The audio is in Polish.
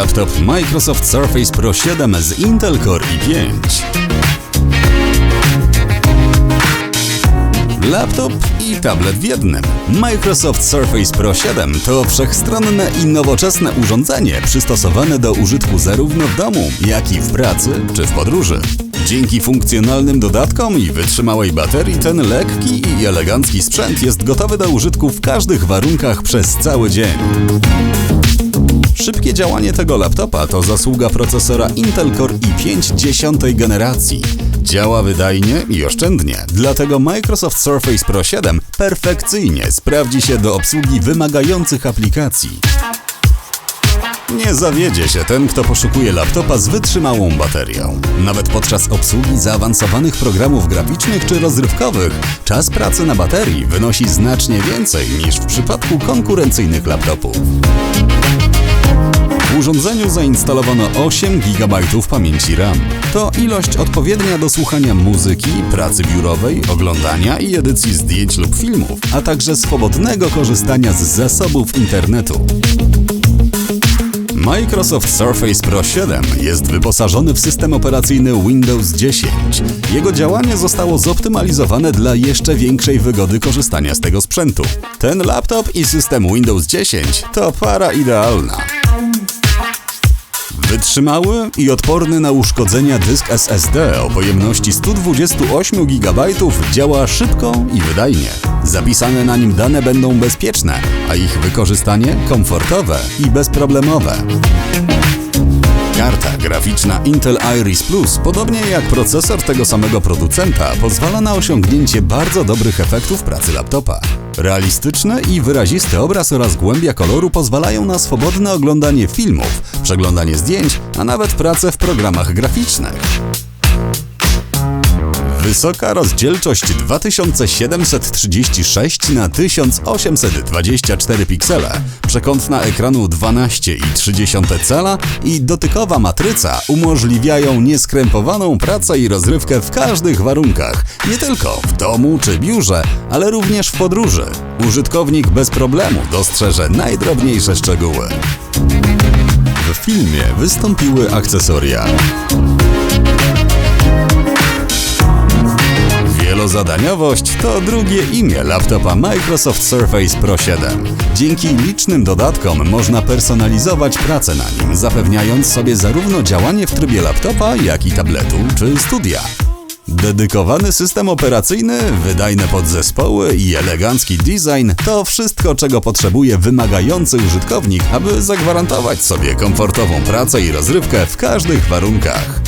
laptop Microsoft Surface Pro 7 z Intel Core i5. Laptop i tablet w jednym. Microsoft Surface Pro 7 to wszechstronne i nowoczesne urządzenie przystosowane do użytku zarówno w domu, jak i w pracy czy w podróży. Dzięki funkcjonalnym dodatkom i wytrzymałej baterii ten lekki i elegancki sprzęt jest gotowy do użytku w każdych warunkach przez cały dzień. Szybkie działanie tego laptopa to zasługa procesora Intel Core i5 dziesiątej generacji. Działa wydajnie i oszczędnie, dlatego Microsoft Surface Pro 7 perfekcyjnie sprawdzi się do obsługi wymagających aplikacji. Nie zawiedzie się ten, kto poszukuje laptopa z wytrzymałą baterią. Nawet podczas obsługi zaawansowanych programów graficznych czy rozrywkowych, czas pracy na baterii wynosi znacznie więcej niż w przypadku konkurencyjnych laptopów. W urządzeniu zainstalowano 8 GB pamięci RAM. To ilość odpowiednia do słuchania muzyki, pracy biurowej, oglądania i edycji zdjęć lub filmów, a także swobodnego korzystania z zasobów internetu. Microsoft Surface Pro 7 jest wyposażony w system operacyjny Windows 10. Jego działanie zostało zoptymalizowane dla jeszcze większej wygody korzystania z tego sprzętu. Ten laptop i system Windows 10 to para idealna. Wytrzymały i odporny na uszkodzenia dysk SSD o pojemności 128 GB działa szybko i wydajnie. Zapisane na nim dane będą bezpieczne, a ich wykorzystanie komfortowe i bezproblemowe. Karta graficzna Intel Iris Plus, podobnie jak procesor tego samego producenta, pozwala na osiągnięcie bardzo dobrych efektów pracy laptopa. Realistyczny i wyrazisty obraz oraz głębia koloru pozwalają na swobodne oglądanie filmów, przeglądanie zdjęć, a nawet pracę w programach graficznych. Wysoka rozdzielczość 2736 na 1824 piksele, przekątna ekranu 12,3 cala i dotykowa matryca umożliwiają nieskrępowaną pracę i rozrywkę w każdych warunkach, nie tylko w domu czy biurze, ale również w podróży. Użytkownik bez problemu dostrzeże najdrobniejsze szczegóły. W filmie wystąpiły akcesoria. Wielozadaniowość to drugie imię laptopa Microsoft Surface Pro 7. Dzięki licznym dodatkom można personalizować pracę na nim, zapewniając sobie zarówno działanie w trybie laptopa, jak i tabletu czy studia. Dedykowany system operacyjny, wydajne podzespoły i elegancki design to wszystko, czego potrzebuje wymagający użytkownik, aby zagwarantować sobie komfortową pracę i rozrywkę w każdych warunkach.